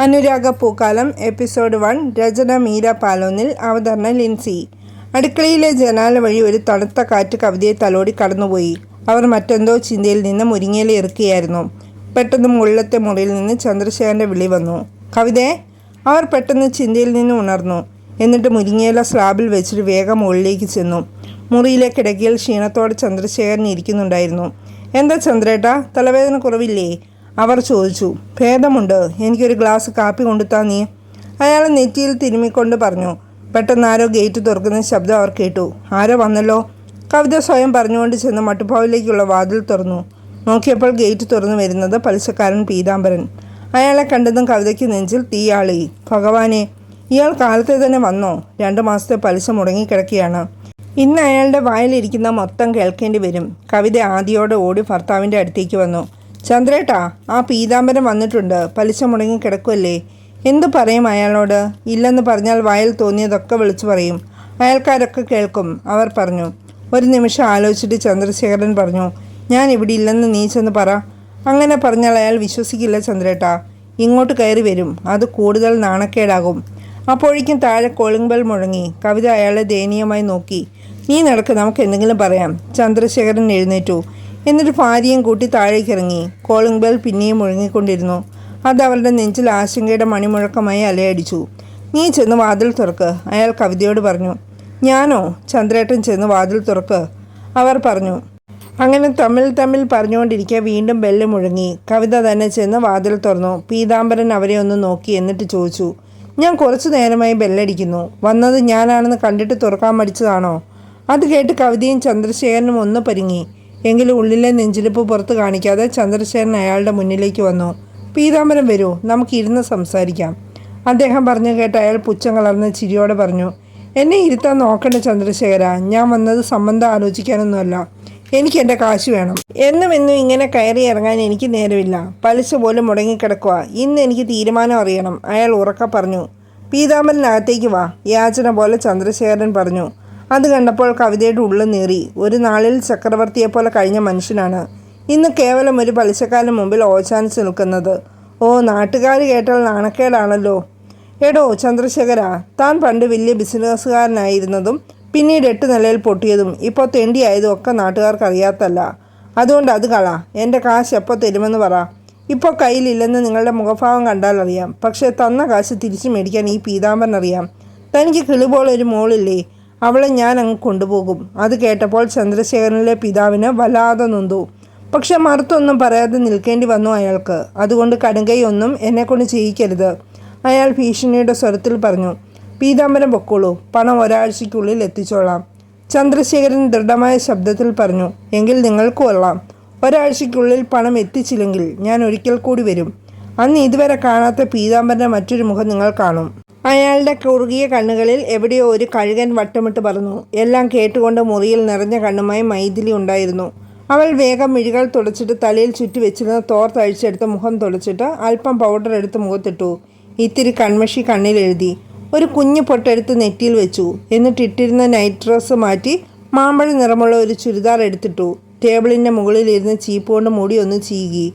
അനുരാഗ Pookkalam episode one രചന മീര പാലോനിൽ അവതരണ ലിൻസി. അടുക്കളയിലെ ജനാല വഴി ഒരു തണുത്ത കാറ്റ് കവിതയെ തലോടി കടന്നുപോയി. അവർ മറ്റെന്തോ ചിന്തയിൽ നിന്ന് മുരിങ്ങയിലെ ഇറക്കുകയായിരുന്നു പെട്ടെന്ന് മുള്ളത്തെ മുറിയിൽ നിന്ന് ചന്ദ്രശേഖരന്റെ വിളി വന്നു. കവിതയെ അവർ പെട്ടെന്ന് ചിന്തയിൽ നിന്ന് ഉണർന്നു. എന്നിട്ട് മുരിങ്ങയില സ്ലാബിൽ വെച്ചിട്ട് വേഗം മുകളിലേക്ക് ചെന്നു. മുറിയിലെ കിടക്കയിൽ ക്ഷീണത്തോടെ ചന്ദ്രശേഖരൻ ഇരിക്കുന്നുണ്ടായിരുന്നു. എന്താ ചന്ദ്രേട്ടാ? തലവേദന കുറവില്ലേ? അവർ ചോദിച്ചു ഭേദമുണ്ട്. എനിക്കൊരു ഗ്ലാസ് കാപ്പി കൊണ്ടുത്താ നീ? അയാൾ നെറ്റിയിൽ തിരുമ്മിക്കൊണ്ട് പറഞ്ഞു പെട്ടെന്ന് ആരോ ഗേറ്റ് തുറക്കുന്ന ശബ്ദം അവർ കേട്ടു. ആരോ വന്നല്ലോ? കവിത സ്വയം പറഞ്ഞുകൊണ്ട് ചെന്ന് മട്ടുപ്പാവിലേക്കുള്ള വാതിൽ തുറന്നു. നോക്കിയപ്പോൾ ഗേറ്റ് തുറന്നു വരുന്നത് പലിശക്കാരൻ പീതാംബരൻ. അയാളെ കണ്ടതും കവിതയ്ക്ക് നെഞ്ചിൽ തീയാളി ഭഗവാനെ ഇയാൾ കാലത്തെ തന്നെ വന്നോ? രണ്ട് മാസത്തെ പലിശ മുടങ്ങിക്കിടക്കുകയാണ്. ഇന്ന് അയാളുടെ വായിലിരിക്കുന്ന മൊത്തം കേൾക്കേണ്ടി വരും. കവിത ആദിയോടെ ഓടി ഭർത്താവിന്റെ അടുത്തേക്ക് വന്നു. ചന്ദ്രേട്ടാ ആ പീതാംബരം വന്നിട്ടുണ്ട്. പലിശ മുടങ്ങി കിടക്കുമല്ലേ എന്തു പറയും അയാളോട്? ഇല്ലെന്ന് പറഞ്ഞാൽ വായിൽ തോന്നിയതൊക്കെ വിളിച്ചു പറയും. അയൽക്കാരൊക്കെ കേൾക്കും അവർ പറഞ്ഞു. ഒരു നിമിഷം ആലോചിച്ചിട്ട് ചന്ദ്രശേഖരൻ പറഞ്ഞു ഞാൻ ഇവിടെ ഇല്ലെന്ന് നീ ചെന്ന് പറ. അങ്ങനെ പറഞ്ഞാൽ അയാൾ വിശ്വസിക്കില്ല ചന്ദ്രേട്ടാ. ഇങ്ങോട്ട് കയറി വരും. അത് കൂടുതൽ നാണക്കേടാകും. അപ്പോഴേക്കും താഴെ കോളിംഗ് ബെൽ മുഴങ്ങി. കവിത അയാളെ ദയനീയമായി നോക്കി. നീ നടക്ക് നമുക്ക് എന്തെങ്കിലും പറയാം. ചന്ദ്രശേഖരൻ എഴുന്നേറ്റു. എന്നിട്ട് ഭാര്യയും കൂട്ടി താഴേക്ക് ഇറങ്ങി. കോളിംഗ് ബെൽ പിന്നെയും മുഴങ്ങിക്കൊണ്ടിരുന്നു. അത് അവളുടെ നെഞ്ചിൽ ആശങ്കയുടെ മണിമുഴക്കമായി അലയടിച്ചു. നീ ചെന്ന് വാതിൽ തുറക്ക് അയാൾ കവിതയോട് പറഞ്ഞു. ഞാനോ? ചന്ദ്രേട്ടൻ ചെന്ന് വാതിൽ തുറക്ക് അവർ പറഞ്ഞു. അങ്ങനെ തമ്മിൽ തമ്മിൽ പറഞ്ഞുകൊണ്ടിരിക്കെ വീണ്ടും ബെല്ല് മുഴങ്ങി. കവിത തന്നെ ചെന്ന് വാതിൽ തുറന്നു. പീതാംബരൻ അവരെ ഒന്ന് നോക്കി എന്നിട്ട് ചോദിച്ചു ഞാൻ കുറച്ചു നേരമായി ബെല്ലടിക്കുന്നു വന്നത് ഞാനാണെന്ന് കണ്ടിട്ട് തുറക്കാൻ മടിച്ചതാണോ? അത് കേട്ട് കവിതയും ചന്ദ്രശേഖരനും ഒന്ന് പരിങ്ങി. എങ്കിലും ഉള്ളിലെ നെഞ്ചിലിപ്പ് പുറത്ത് കാണിക്കാതെ ചന്ദ്രശേഖരൻ അയാളുടെ മുന്നിലേക്ക് വന്നു. പീതാംബരം വരൂ നമുക്കിരുന്ന് സംസാരിക്കാം. അദ്ദേഹം പറഞ്ഞു കേട്ട് അയാൾ പുച്ഛം കളർന്ന് ചിരിയോടെ പറഞ്ഞു എന്നെ ഇരുത്താൻ നോക്കണ്ട ചന്ദ്രശേഖര ഞാൻ വന്നത് സംബന്ധം ആലോചിക്കാനൊന്നുമല്ല. എനിക്ക് എന്റെ കാശ് വേണം. എന്നും എന്നും ഇങ്ങനെ കയറി ഇറങ്ങാൻ എനിക്ക് നേരമില്ല. പലിശ പോലും മുടങ്ങിക്കിടക്കുക ഇന്ന് എനിക്ക് തീരുമാനം അറിയണം. അയാൾ ഉറക്ക പറഞ്ഞു പീതാംബരനകത്തേക്ക് വാ. യാചന പോലെ ചന്ദ്രശേഖരൻ പറഞ്ഞു അത് കണ്ടപ്പോൾ കവിതയുടെ ഉള്ളു നീറി. ഒരു നാളിൽ ചക്രവർത്തിയെപ്പോലെ കഴിഞ്ഞ മനുഷ്യനാണ്. ഇന്ന് കേവലം ഒരു പലിശക്കാരന് മുമ്പിൽ ഓച്ചാനിച്ച് നിൽക്കുന്നത്. ഓ നാട്ടുകാർ കേട്ടാൽ നാണക്കേടാണല്ലോ. എടോ ചന്ദ്രശേഖര താൻ പണ്ട് വലിയ ബിസിനസ്സുകാരനായിരുന്നതും പിന്നീട് എട്ട് നിലയിൽ പൊട്ടിയതും ഇപ്പോൾ തെണ്ടിയായതും ഒക്കെ നാട്ടുകാർക്ക് അറിയാത്തല്ല. അതുകൊണ്ട് അത് കള. എന്റെ കാശ് എപ്പോൾ തരുമെന്ന് പറ. ഇപ്പോൾ കയ്യിലില്ലെന്ന് നിങ്ങളുടെ മുഖഭാവം കണ്ടാൽ അറിയാം. പക്ഷേ തന്ന കാശ് തിരിച്ചു മേടിക്കാൻ ഈ പീതാംബരൻ അറിയാം തനിക്ക് കിളിപോൾ ഒരു മോളില്ലേ? അവളെ ഞാൻ അങ്ങ് കൊണ്ടുപോകും. അത് കേട്ടപ്പോൾ ചന്ദ്രശേഖരനിലെ പിതാവിന് വല്ലാതെ നൊന്തു. പക്ഷെ മറുത്തൊന്നും പറയാതെ നിൽക്കേണ്ടി വന്നു അയാൾക്ക്. അതുകൊണ്ട് കടുങ്കൈ ഒന്നും എന്നെക്കൊണ്ട് ചെയ്യിക്കരുത്. അയാൾ ഭീഷണിയുടെ സ്വരത്തിൽ പറഞ്ഞു പീതാംബരം പൊക്കോളൂ. പണം ഒരാഴ്ചയ്ക്കുള്ളിൽ എത്തിച്ചോളാം. ചന്ദ്രശേഖരൻ ദൃഢമായ ശബ്ദത്തിൽ പറഞ്ഞു എങ്കിൽ നിങ്ങൾക്ക് കൊള്ളാം. ഒരാഴ്ചയ്ക്കുള്ളിൽ പണം എത്തിച്ചില്ലെങ്കിൽ ഞാൻ ഒരിക്കൽ കൂടി വരും. അന്ന് ഇതുവരെ കാണാത്ത പീതാംബരന്റെ മറ്റൊരു മുഖം നിങ്ങൾ കാണും. അയാളുടെ കുറുകിയ കണ്ണുകളിൽ എവിടെയോ ഒരു കഴുകൻ വട്ടമിട്ട് പറഞ്ഞു എല്ലാം കേട്ടുകൊണ്ട് മുറിയിൽ നിറഞ്ഞ കണ്ണുമായി മൈഥിലി ഉണ്ടായിരുന്നു. അവൾ വേഗം മിഴികൾ തുടച്ചിട്ട് തലയിൽ ചുറ്റി വെച്ചിരുന്ന തോർ തഴിച്ചെടുത്ത് മുഖം തുടച്ചിട്ട് അല്പം പൗഡർ എടുത്ത് മുഖത്തിട്ടു. ഇത്തിരി കൺമഷി കണ്ണിൽ എഴുതി. ഒരു കുഞ്ഞു പൊട്ടെടുത്ത് നെറ്റിയിൽ വെച്ചു. എന്നിട്ട് ഇട്ടിരുന്ന നൈറ്റ് ഡ്രസ്സ് മാറ്റി മാമ്പഴ നിറമുള്ള ഒരു ചുരിദാർ എടുത്തിട്ടു. ടേബിളിന്റെ മുകളിലിരുന്ന് ചീപ്പ് കൊണ്ട് മുടി ഒന്ന് ചീകി.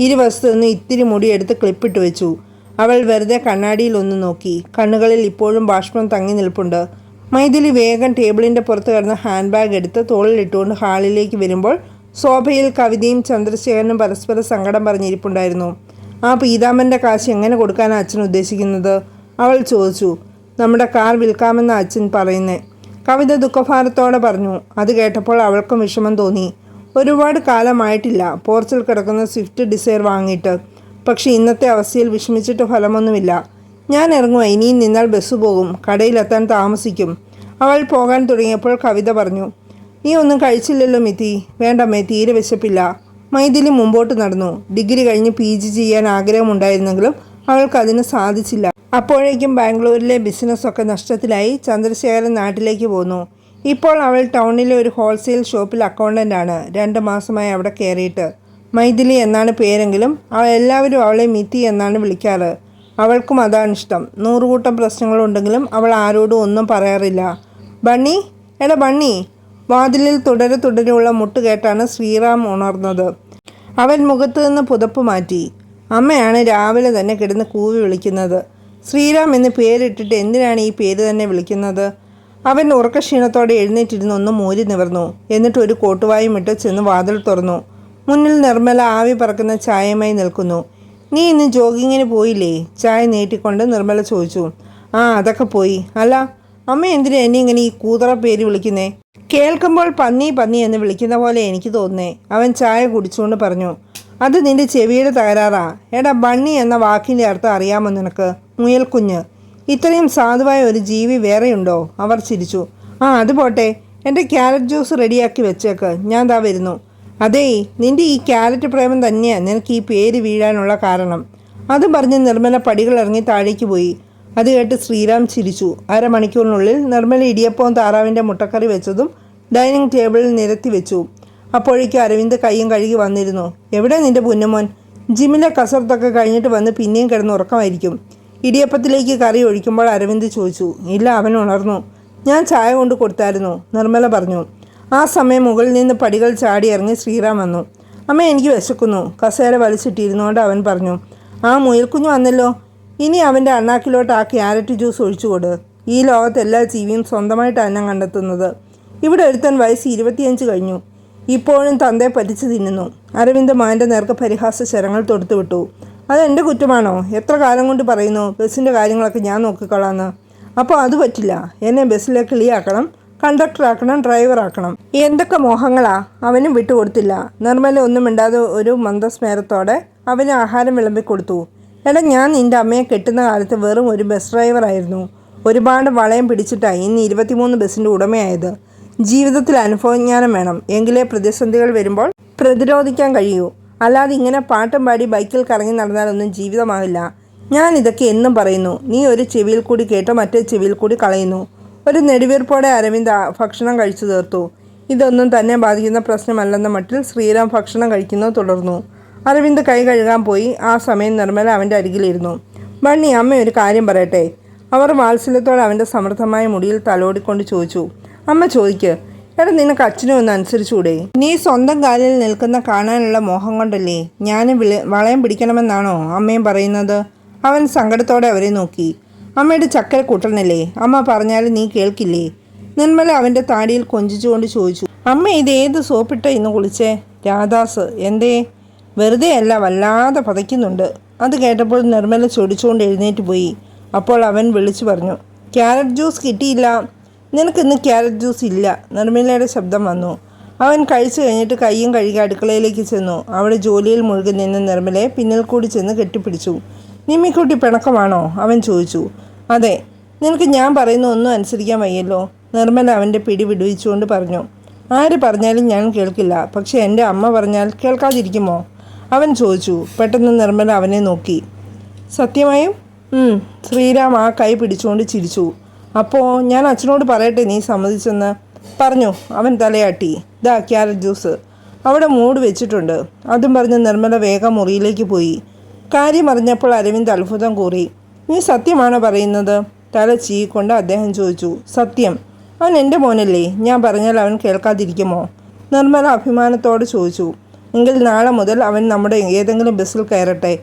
ഇരുവശത്തു നിന്ന് ഇത്തിരി മുടി എടുത്ത് ക്ലിപ്പിട്ട് വെച്ചു. അവൾ വെറുതെ കണ്ണാടിയിൽ ഒന്ന് നോക്കി. കണ്ണുകളിൽ ഇപ്പോഴും ബാഷ്പം തങ്ങി നിൽപ്പുണ്ട്. മൈഥിലി വേഗം ടേബിളിന്റെ പുറത്ത് കിടന്ന് ഹാൻഡ് ബാഗ് എടുത്ത് തോളിലിട്ടുകൊണ്ട് ഹാളിലേക്ക് വരുമ്പോൾ ശോഭയിൽ കവിതയും ചന്ദ്രശേഖരനും പരസ്പരം സങ്കടം പറഞ്ഞിരിപ്പുണ്ടായിരുന്നു. ആ പീതാമ്പന്റെ കാശ് എങ്ങനെ കൊടുക്കാനാണ് അച്ഛൻ ഉദ്ദേശിക്കുന്നത്? അവൾ ചോദിച്ചു. നമ്മുടെ കാർ വിൽക്കാമെന്ന് അച്ഛൻ പറയുന്നേ. കവിത ദുഃഖഭാരത്തോടെ പറഞ്ഞു. അത് കേട്ടപ്പോൾ അവൾക്കും വിഷമം തോന്നി. ഒരുപാട് കാലമായിട്ടില്ല. പോർച്ചിൽ കിടക്കുന്ന സ്വിഫ്റ്റ് ഡിസൈർ വാങ്ങിയിട്ട് പക്ഷേ ഇന്നത്തെ അവസ്ഥയിൽ വിഷമിച്ചിട്ട് ഫലമൊന്നുമില്ല. ഞാൻ ഇറങ്ങുക ഇനിയും നിന്നാൽ ബസ് പോകും. കടയിലെത്താൻ താമസിക്കും. അവൾ പോകാൻ തുടങ്ങിയപ്പോൾ കവിത പറഞ്ഞു നീ ഒന്നും കഴിച്ചില്ലല്ലോ മിതി വേണ്ടമ്മേ തീരെ വിശപ്പില്ല. മൈഥിലി മുമ്പോട്ട് നടന്നു. ഡിഗ്രി കഴിഞ്ഞ് പി ജി ചെയ്യാൻ ആഗ്രഹമുണ്ടായിരുന്നെങ്കിലും അവൾക്കതിന് സാധിച്ചില്ല. അപ്പോഴേക്കും ബാംഗ്ലൂരിലെ ബിസിനസ്സൊക്കെ നഷ്ടത്തിലായി ചന്ദ്രശേഖരൻ നാട്ടിലേക്ക് പോന്നു. ഇപ്പോൾ അവൾ ടൗണിലെ ഒരു ഹോൾസെയിൽ ഷോപ്പിൽ അക്കൗണ്ടന്റാണ് രണ്ട് മാസമായി അവിടെ കയറിയിട്ട്. മൈഥിലി എന്നാണ് പേരെങ്കിലും എല്ലാവരും അവളെ മിതി എന്നാണ് വിളിക്കാറ്. അവൾക്കും അതാണ് ഇഷ്ടം. നൂറുകൂട്ടം പ്രശ്നങ്ങളുണ്ടെങ്കിലും അവൾ ആരോടും ഒന്നും പറയാറില്ല. ബണ്ണി? എടാ ബണ്ണി വാതിലിൽ തുടരെ തുടരെയുള്ള മുട്ട് കേട്ടാണ് ശ്രീറാം ഉണർന്നത്. അവൻ മുഖത്ത് നിന്ന് പുതപ്പ് മാറ്റി. അമ്മയാണ് രാവിലെ തന്നെ കിടന്ന് കൂവി വിളിക്കുന്നത്. ശ്രീറാം എന്ന് പേരിട്ടിട്ട് എന്തിനാണ് ഈ പേര് തന്നെ വിളിക്കുന്നത്? അവൻ ഉറക്കക്ഷീണത്തോടെ എഴുന്നേറ്റിരുന്ന് ഒന്ന് മൂരി നിവർന്നു. എന്നിട്ട് ഒരു കോട്ടുവായും ഇട്ട് ചെന്ന് വാതിൽ തുറന്നു. മുന്നിൽ നിർമ്മല ആവി പറക്കുന്ന ചായയുമായി നിൽക്കുന്നു. നീ ഇന്ന് ജോഗിങ്ങിന് പോയില്ലേ? ചായ നീട്ടിക്കൊണ്ട് നിർമ്മല ചോദിച്ചു. ആ അതൊക്കെ പോയി. അല്ല അമ്മ എന്തിനാ എന്നെ ഇങ്ങനെ ഈ കൂതറ പേര് വിളിക്കുന്നേ? കേൾക്കുമ്പോൾ പന്നി പന്നി എന്ന് വിളിക്കുന്ന പോലെ എനിക്ക് തോന്നുന്നേ. അവൻ ചായ കുടിച്ചുകൊണ്ട് പറഞ്ഞു. അത് നിന്റെ ചെവിയുടെ തകരാറാ. എടാ ബണ്ണി എന്ന വാക്കിന്റെ അർത്ഥം അറിയാമോ നിനക്ക്? മുയൽക്കുഞ്ഞ് ഇത്രയും സാധുവായ ഒരു ജീവി വേറെയുണ്ടോ? അവർ ചിരിച്ചു. ആ അത് പോട്ടെ. എന്റെ ക്യാരറ്റ് ജ്യൂസ് റെഡിയാക്കി വെച്ചേക്ക്. ഞാൻ ദാ വരുന്നു. അതേ നിന്റെ ഈ ക്യാരറ്റ് പ്രേമം തന്നെയാണ് നിനക്ക് ഈ പേര് വീഴാനുള്ള കാരണം. അത് പറഞ്ഞ് നിർമ്മല പടികൾ ഇറങ്ങി താഴേക്ക് പോയി. അത് കേട്ട് ശ്രീറാം ചിരിച്ചു. അരമണിക്കൂറിനുള്ളിൽ നിർമ്മല ഇടിയപ്പവും താറാവിന്റെ മുട്ടക്കറി വെച്ചതും ഡൈനിങ് ടേബിളിൽ നിരത്തി വെച്ചു. അപ്പോഴേക്കും അരവിന്ദ് കൈയും കഴുകി വന്നിരുന്നു. എവിടെ നിന്റെ പുന്നമോൻ? ജിമ്മിലെ കസർത്തൊക്കെ കഴിഞ്ഞിട്ട് വന്ന് പിന്നെയും കിടന്ന് ഉറക്കമായിരിക്കും. ഇടിയപ്പത്തിലേക്ക് കറി ഒഴിക്കുമ്പോൾ അരവിന്ദ് ചോദിച്ചു. ഇല്ല അവൻ ഉണർന്നു. ഞാൻ ചായ കൊണ്ട് കൊടുത്തായിരുന്നു നിർമ്മല പറഞ്ഞു. ആ സമയം മുകളിൽ നിന്ന് പടികൾ ചാടി ഇറങ്ങി ശ്രീറാം വന്നു. അമ്മ എനിക്ക് വിശക്കുന്നു. കസേര വലിച്ചിട്ടിരുന്നുകൊണ്ട് അവൻ പറഞ്ഞു ആ മുയൽക്കുഞ്ഞു വന്നല്ലോ. ഇനി അവന്റെ അണ്ണാക്കിലോട്ട് ആ ക്യാരറ്റ് ജ്യൂസ് ഒഴിച്ചുകൊട്. ഈ ലോകത്ത് എല്ലാ ജീവിയും സ്വന്തമായിട്ട് അന്നം കണ്ടെത്തുന്നത്. ഇവിടെ ഒരുത്തൻ വയസ്സ് ഇരുപത്തിയഞ്ച് കഴിഞ്ഞു. ഇപ്പോഴും തന്തയെ പറ്റിച്ച് തിന്നുന്നു. അരവിന്ദ് മാന്റെ നേർക്ക് പരിഹാസ ശരങ്ങൾ തൊടുത്തു വിട്ടു. അത് എന്റെ കുറ്റമാണോ? എത്ര കാലം കൊണ്ട് പറയുന്നു ബസ്സിന്റെ കാര്യങ്ങളൊക്കെ ഞാൻ നോക്കിക്കൊള്ളാന്ന്. അപ്പോൾ അത് പറ്റില്ല. എന്നെ ബസ്സിലെ കിളിയാക്കണം കണ്ടക്ടറാക്കണം ഡ്രൈവറാക്കണം. എന്തൊക്കെ മോഹങ്ങളാ? അവനും വിട്ടുകൊടുത്തില്ല. നിർമ്മല ഒന്നും ഇണ്ടാതെ ഒരു മന്ദസ്മേരത്തോടെ അവന് ആഹാരം വിളമ്പി കൊടുത്തു. എടാ ഞാൻ നിന്റെ അമ്മയെ കെട്ടുന്ന കാലത്ത് വെറും ഒരു ബസ് ഡ്രൈവറായിരുന്നു ഒരുപാട് വളയം പിടിച്ചിട്ടാണ് ഇന്ന് ഇരുപത്തിമൂന്ന് ബസ്സിന്റെ ഉടമയായത്. ജീവിതത്തിൽ അനുഭവജ്ഞാനം വേണം. എങ്കിലേ പ്രതിസന്ധികൾ വരുമ്പോൾ പ്രതിരോധിക്കാൻ കഴിയൂ. അല്ലാതെ ഇങ്ങനെ പാട്ടും പാടി ബൈക്കിൽ കറങ്ങി നടന്നാലൊന്നും ജീവിതമാവില്ല. ഞാൻ ഇതൊക്കെ എന്നും പറയുന്നു. നീ ഒരു ചെവിയിൽ കൂടി കേട്ടോ മറ്റേ ചെവിയിൽ കൂടി കളയുന്നു. ഒരു നെടുവീർപ്പോടെ അരവിന്ദ് ഭക്ഷണം കഴിച്ചു തീർത്തു. ഇതൊന്നും തന്നെ ബാധിക്കുന്ന പ്രശ്നമല്ലെന്ന മട്ടിൽ ശ്രീറാം ഭക്ഷണം കഴിക്കുന്നത് തുടർന്നു. അരവിന്ദ് കൈ കഴുകാൻ പോയി. ആ സമയം നിർമ്മല അവന്റെ അരികിലിരുന്നു. ബണ്ണി അമ്മ ഒരു കാര്യം പറയട്ടെ അവർ വാത്സല്യത്തോടെ അവന്റെ സമൃദ്ധമായ മുടിയിൽ തലോടിക്കൊണ്ട് ചോദിച്ചു. അമ്മ ചോദിക്ക്. എടാ നിനക്ക് അച്ഛനും ഒന്ന് അനുസരിച്ചുകൂടെ? നീ സ്വന്തം കാലിൽ നിൽക്കുന്ന കാണാനുള്ള മോഹം കൊണ്ടല്ലേ ഞാനും വിളയം പിടിക്കണമെന്നാണോ അമ്മയും പറയുന്നത് അവൻ സങ്കടത്തോടെ അവരെ നോക്കി. അമ്മയുടെ ചക്കര കൂട്ടണല്ലേ? അമ്മ പറഞ്ഞാൽ നീ കേൾക്കില്ലേ? നിർമ്മല അവന്റെ താടിയിൽ കൊഞ്ചിച്ചുകൊണ്ട് ചോദിച്ചു. അമ്മ ഇത് ഏത് സോപ്പിട്ട ഇന്ന് കുളിച്ചേ? രാധാസ് എന്തേ? വെറുതെ അല്ല വല്ലാതെ പതയ്ക്കുന്നുണ്ട്. അത് കേട്ടപ്പോൾ നിർമ്മല ചൊടിച്ചുകൊണ്ട് എഴുന്നേറ്റ് പോയി. അപ്പോൾ അവൻ വിളിച്ചു പറഞ്ഞു ക്യാരറ്റ് ജ്യൂസ് കിട്ടിയില്ല. നിനക്കിന്ന് ക്യാരറ്റ് ജ്യൂസ് ഇല്ല. നിർമ്മലയുടെ ശബ്ദം വന്നു. അവൻ കഴിച്ചു കഴിഞ്ഞിട്ട് കൈയും കഴുകി അടുക്കളയിലേക്ക് ചെന്നു. അവിടെ ജോലിയിൽ മുഴുകി നിന്ന് നിർമ്മലയെ പിന്നിൽ കൂടി ചെന്ന് കെട്ടിപ്പിടിച്ചു. നിമ്മിക്കുട്ടി പിണക്കമാണോ? അവൻ ചോദിച്ചു. അതെ നിനക്ക് ഞാൻ പറയുന്ന ഒന്നും അനുസരിക്കാൻ വയ്യല്ലോ. നിർമ്മല അവന്റെ പിടി വിടുവിച്ചുകൊണ്ട് പറഞ്ഞു. ആര് പറഞ്ഞാലും ഞാൻ കേൾക്കില്ല. പക്ഷേ എന്റെ അമ്മ പറഞ്ഞാൽ കേൾക്കാതിരിക്കുമോ? അവൻ ചോദിച്ചു. പെട്ടെന്ന് നിർമ്മല അവനെ നോക്കി. സത്യമായും? ശ്രീരാം ആ കൈ പിടിച്ചുകൊണ്ട് ചിരിച്ചു. അപ്പോൾ ഞാൻ അച്ഛനോട് പറയട്ടെ നീ സമ്മതിച്ചെന്ന്? പറഞ്ഞു. അവൻ തലയാട്ടി. ദാ ക്യാരറ്റ് ജ്യൂസ്. അവിടെ മൂട് വെച്ചിട്ടുണ്ട്. അതും പറഞ്ഞ് നിർമ്മല വേഗം മുറിയിലേക്ക് പോയി. കാര്യം അറിഞ്ഞപ്പോൾ അരവിന്ദ് അത്ഭുതം കൂറി. നീ സത്യമാണോ പറയുന്നത്? തല ചീക്കൊണ്ട് അദ്ദേഹം ചോദിച്ചു സത്യം. അവൻ എന്റെ മോനല്ലേ? ഞാൻ പറഞ്ഞാൽ അവൻ കേൾക്കാതിരിക്കുമോ? നിർമ്മല അഭിമാനത്തോട് ചോദിച്ചു എങ്കിൽ നാളെ മുതൽ അവൻ നമ്മുടെ ഏതെങ്കിലും ബസ്സിൽ കയറട്ടെ.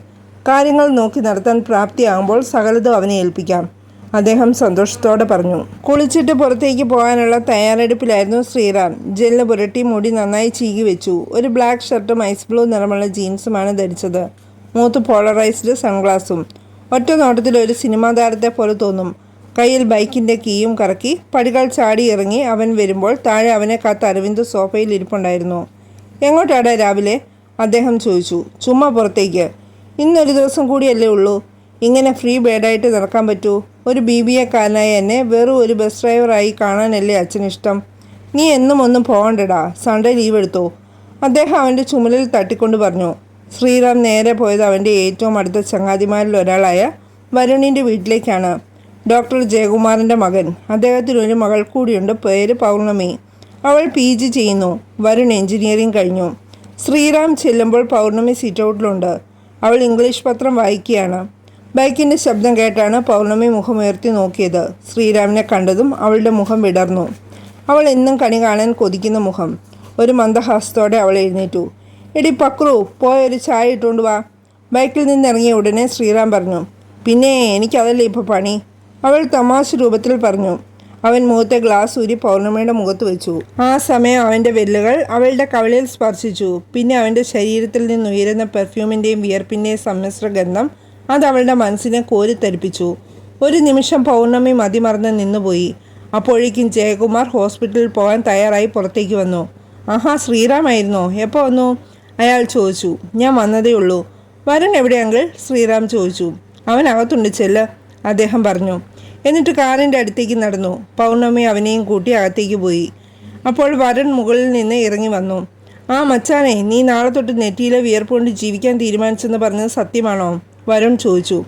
കാര്യങ്ങൾ നോക്കി നടത്താൻ പ്രാപ്തിയാകുമ്പോൾ സകലതും അവനെ ഏൽപ്പിക്കാം. അദ്ദേഹം സന്തോഷത്തോടെ പറഞ്ഞു. കുളിച്ചിട്ട് പുറത്തേക്ക് പോകാനുള്ള തയ്യാറെടുപ്പിലായിരുന്നു ശ്രീറാം. ജെല്ല് പുരട്ടി മുടി നന്നായി ചീകി വെച്ചു. ഒരു ബ്ലാക്ക് ഷർട്ടും ഐസ് ബ്ലൂ നിറമുള്ള ജീൻസുമാണ് ധരിച്ചത്. മൂത്ത് പോളറൈസ്ഡ് സൺഗ്ലാസും. ഒറ്റ നോട്ടത്തിൽ ഒരു സിനിമാ താരത്തെ പോലെ തോന്നും. കയ്യിൽ ബൈക്കിന്റെ കീയും കറക്കി പടികൾ ചാടി ഇറങ്ങി അവൻ വരുമ്പോൾ താഴെ അവനെ കാത്ത് അരവിന്ദ് സോഫയിൽ ഇരിപ്പുണ്ടായിരുന്നു. എങ്ങോട്ടാടാ രാവിലെ? അദ്ദേഹം ചോദിച്ചു. ചുമ്മാ പുറത്തേക്ക്. ഇന്നൊരു ദിവസം കൂടിയല്ലേ ഉള്ളൂ. ഇങ്ങനെ ഫ്രീ ബേഡായിട്ട് നടക്കാൻ പറ്റൂ? ഒരു ബി ബി എക്കാരനായ എന്നെ വെറും ഒരു ബസ് ഡ്രൈവറായി കാണാനല്ലേ അച്ഛനിഷ്ടം? നീ എന്നും ഒന്നും പോകണ്ടടാ. സൺഡേ ലീവ് എടുത്തോ? അദ്ദേഹം അവന്റെ ചുമലിൽ തട്ടിക്കൊണ്ട് പറഞ്ഞു. ശ്രീറാം നേരെ പോയത് അവന്റെ ഏറ്റവും അടുത്ത ചങ്ങാതിമാരിൽ ഒരാളായ വരുണിന്റെ വീട്ടിലേക്കാണ്. ഡോക്ടർ ജയകുമാറിന്റെ മകൻ. അദ്ദേഹത്തിന് ഒരു മകൾ കൂടിയുണ്ട് പേര് പൗർണമി. അവൾ പി ജി ചെയ്യുന്നു. വരുൺ എഞ്ചിനീയറിംഗ് കഴിഞ്ഞു. ശ്രീറാം ചെല്ലുമ്പോൾ പൗർണമി സീറ്റ് ഔട്ടിലുണ്ട് അവൾ ഇംഗ്ലീഷ് പത്രം വായിക്കുകയാണ്. ബൈക്കിന്റെ ശബ്ദം കേട്ടാണ് പൗർണമി മുഖമുയർത്തി നോക്കിയത്. ശ്രീരാമിനെ കണ്ടതും അവളുടെ മുഖം വിടർന്നു. അവൾ എന്നും കണി കാണാൻ കൊതിക്കുന്ന മുഖം. ഒരു മന്ദഹാസത്തോടെ അവൾ എഴുന്നേറ്റു. എടി പക്രു പോയൊരു ചായ ഇട്ടുകൊണ്ട് വാ. ബൈക്കിൽ നിന്നിറങ്ങിയ ഉടനെ ശ്രീറാം പറഞ്ഞു പിന്നെ എനിക്കതല്ലേ ഇപ്പോൾ പണി? അവൾ തമാശ രൂപത്തിൽ പറഞ്ഞു. അവൻ മുഖത്തെ ഗ്ലാസ് ഊരി പൗർണമയുടെ മുഖത്ത് വെച്ചു. ആ സമയം അവന്റെ വെല്ലുകൾ അവളുടെ കവളിൽ സ്പർശിച്ചു. പിന്നെ അവന്റെ ശരീരത്തിൽ നിന്ന് ഉയരുന്ന പെർഫ്യൂമിന്റെയും വിയർപ്പിന്റെയും സമ്മിശ്ര ഗന്ധം അത് അവളുടെ മനസ്സിനെ കോരിത്തരിപ്പിച്ചു. ഒരു നിമിഷം പൗർണമി മതിമറന്ന് നിന്നുപോയി. അപ്പോഴേക്കും ജയകുമാർ ഹോസ്പിറ്റലിൽ പോകാൻ തയ്യാറായി പുറത്തേക്ക് വന്നു. ആഹാ ശ്രീറാമായിരുന്നോ? എപ്പോൾ വന്നു? അയാൾ ചോദിച്ചു ഞാൻ വന്നതേ ഉള്ളൂ. വരൻ എവിടെ അങ്കിൾ? ശ്രീറാം ചോദിച്ചു. അവൻ അകത്തുണ്ട് ചെല്ല്. അദ്ദേഹം പറഞ്ഞു. എന്നിട്ട് കാറിന്റെ അടുത്തേക്ക് നടന്നു. പൗർണമി അവനെയും കൂട്ടി അകത്തേക്ക് പോയി. അപ്പോൾ വരൻ മുകളിൽ നിന്ന് ഇറങ്ങി വന്നു. ആ മച്ചാനെ നീ നാളെ തൊട്ട് നെറ്റിയിലെ വിയർപ്പ് കൊണ്ട് ജീവിക്കാൻ തീരുമാനിച്ചെന്ന് പറഞ്ഞത് സത്യമാണോ? വരുൺ ചോദിച്ചു.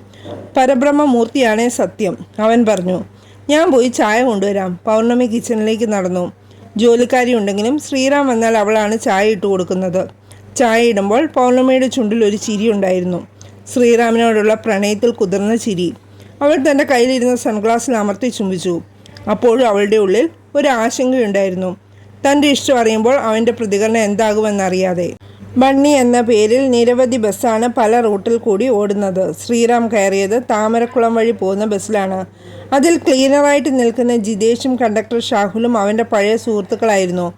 പരബ്രഹ്മമൂർത്തിയാണേ സത്യം അവൻ പറഞ്ഞു. ഞാൻ പോയി ചായ കൊണ്ടുവരാം. പൗർണമി കിച്ചണിലേക്ക് നടന്നു. ജോലിക്കാരി ഉണ്ടെങ്കിലും ശ്രീറാം വന്നാൽ അവളാണ് ചായ ഇട്ട് കൊടുക്കുന്നത്. ചായ ഇടുമ്പോൾ പൗർണമയുടെ ചുണ്ടിൽ ഒരു ചിരി ഉണ്ടായിരുന്നു. ശ്രീറാമിനോടുള്ള പ്രണയത്തിൽ കുതിർന്ന ചിരി. അവൾ തന്റെ കയ്യിലിരുന്ന സൺഗ്ലാസ്സിൽ അമർത്തി ചുംബിച്ചു. അപ്പോഴും അവളുടെ ഉള്ളിൽ ഒരു ആശങ്കയുണ്ടായിരുന്നു. തന്റെ ഇഷ്ടം അറിയുമ്പോൾ അവന്റെ പ്രതികരണം എന്താകുമെന്നറിയാതെ. ബണ്ണി എന്ന പേരിൽ നിരവധി ബസ്സാണ് പല റൂട്ടിൽ കൂടി ഓടുന്നത്. ശ്രീറാം കയറിയത് താമരക്കുളം വഴി പോകുന്ന ബസ്സിലാണ്. അതിൽ ക്ലീനറായിട്ട് നിൽക്കുന്ന ജിതേഷും കണ്ടക്ടർ ഷാഹുലും അവന്റെ പഴയ സുഹൃത്തുക്കളായിരുന്നു.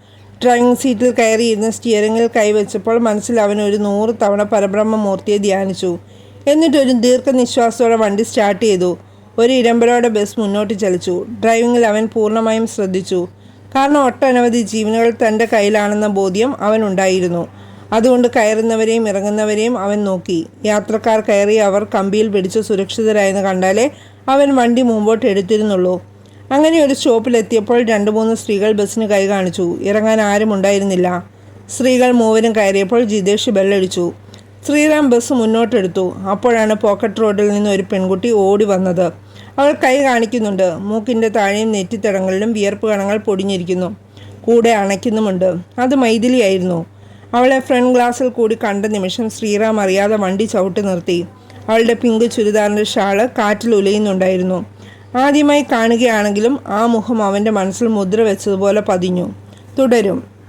ഡ്രൈവിംഗ് സീറ്റിൽ കയറിയിരുന്ന് സ്റ്റിയറിംഗിൽ കൈവച്ചപ്പോൾ മനസ്സിൽ അവൻ ഒരു നൂറ് തവണ പരബ്രഹ്മമൂർത്തിയെ ധ്യാനിച്ചു. എന്നിട്ടൊരു ദീർഘനിശ്വാസത്തോടെ വണ്ടി സ്റ്റാർട്ട് ചെയ്തു. ഒരു ഇടമ്പലോടെ ബസ് മുന്നോട്ട് ചലിച്ചു. ഡ്രൈവിംഗിൽ അവൻ പൂർണമായും ശ്രദ്ധിച്ചു. കാരണം ഒട്ടനവധി ജീവനുകൾ തന്റെ കയ്യിലാണെന്ന ബോധ്യം അവൻ ഉണ്ടായിരുന്നു. അതുകൊണ്ട് കയറുന്നവരെയും ഇറങ്ങുന്നവരെയും അവൻ നോക്കി. യാത്രക്കാർ കയറി അവർ കമ്പിയിൽ പിടിച്ച് സുരക്ഷിതരായെന്ന് കണ്ടാലേ അവൻ വണ്ടി മുമ്പോട്ട് എടുത്തിരുന്നുള്ളൂ. അങ്ങനെ ഒരു സ്റ്റോപ്പിലെത്തിയപ്പോൾ രണ്ട് മൂന്ന് സ്ത്രീകൾ ബസ്സിന് കൈ കാണിച്ചു. ഇറങ്ങാൻ ആരും ഉണ്ടായിരുന്നില്ല. സ്ത്രീകൾ മൂവരും കയറിയപ്പോൾ ജിതേഷ് ബെല്ലടിച്ചു. ശ്രീറാം ബസ് മുന്നോട്ടെടുത്തു. അപ്പോഴാണ് പോക്കറ്റ് റോഡിൽ നിന്ന് ഒരു പെൺകുട്ടി ഓടി വന്നത്. അവൾ കൈ കാണിക്കുന്നുണ്ട്. മൂക്കിന്റെ താഴെയും നെറ്റിത്തടങ്ങളിലും വിയർപ്പ് കണങ്ങൾ പൊടിഞ്ഞിരിക്കുന്നു. കൂടെ അണയ്ക്കുന്നുമുണ്ട്. അത് മൈഥിലിയായിരുന്നു. അവളെ ഫ്രണ്ട് ഗ്ലാസ്സിൽ കൂടി കണ്ട നിമിഷം ശ്രീറാം അറിയാതെ വണ്ടി ചവിട്ടി നിർത്തി. അവളുടെ പിങ്ക് ചുരിദാറിന്റെ ഷാൾ കാറ്റിൽ ഉലയുന്നുണ്ടായിരുന്നു. ആദ്യമായി കാണുകയാണെങ്കിലും ആ മുഖം അവന്റെ മനസ്സിൽ മുദ്ര വെച്ചതുപോലെ പതിഞ്ഞു. തുടരും.